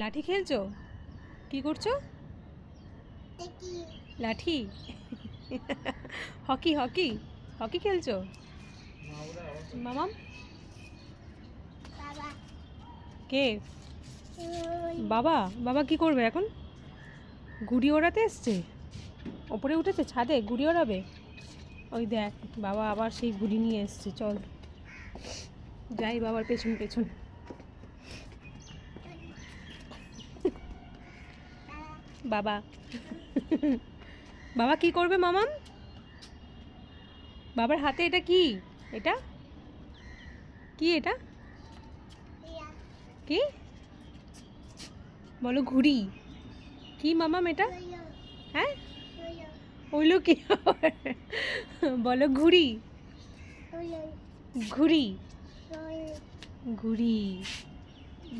লাঠি খেলছো? কি করছ? লাঠি? Hockey hockey. হকি খেলছো? মামাম? কে? বাবা? বাবা কি করবে এখন? গুড়ি ওড়াতে এসছে? ওপরে উঠেছে ছাদে গুড়ি ওড়াবে? ওই দেখ বাবা আবার সেই গুড়ি নিয়ে এসছে চল। যাই বাবার পেছন পেছন। বাবা। বাবা কি করবে মামাম? বাবার হাতে এটা কি? এটা? কি এটা? কি? বলো ঘুড়ি। কি মামাম এটা? হ্যাঁ? ওইলো কি? বলো ঘুড়ি। ঘুড়ি। ঘুড়ি।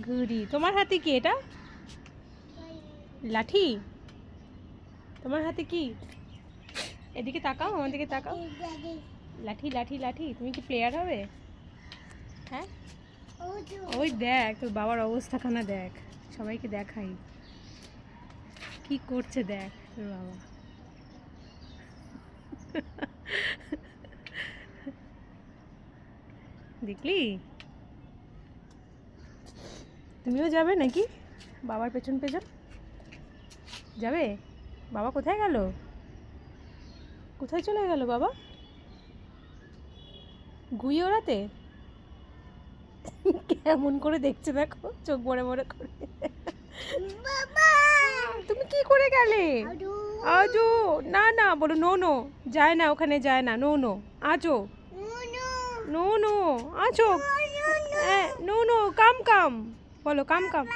ঘুড়ি। তোমার হাতে কি এটা? লাঠি? তোমার হাতে কি? এদিকে তাকাও, আমার দিকে তাকাও। লাঠি লাঠি লাঠি, তুমি কি প্লেয়ার হবে? হ্যাঁ? ওই দেখ, তোর বাবার অবস্থাখানা দেখ, সবাইকে দেখাই। কি করছে দেখ, তোর বাবা। দেখলি? তুমিও যাবে নাকি? বাবার পেছন পেছন যাবে? বাবা কোথায় গেল? কোথায় চলে গেল বাবা? গুই ওড়াতে? কেমন করে দেখছে দেখো চোখ বড় বড় করে। তুমি কি করে গেলে? আজো। না না বলো নো নো। যায় না ওখানে যায় না। No no. আজো। নুনু নো। নো আজো। No no. Come come. বলো কাম কাম।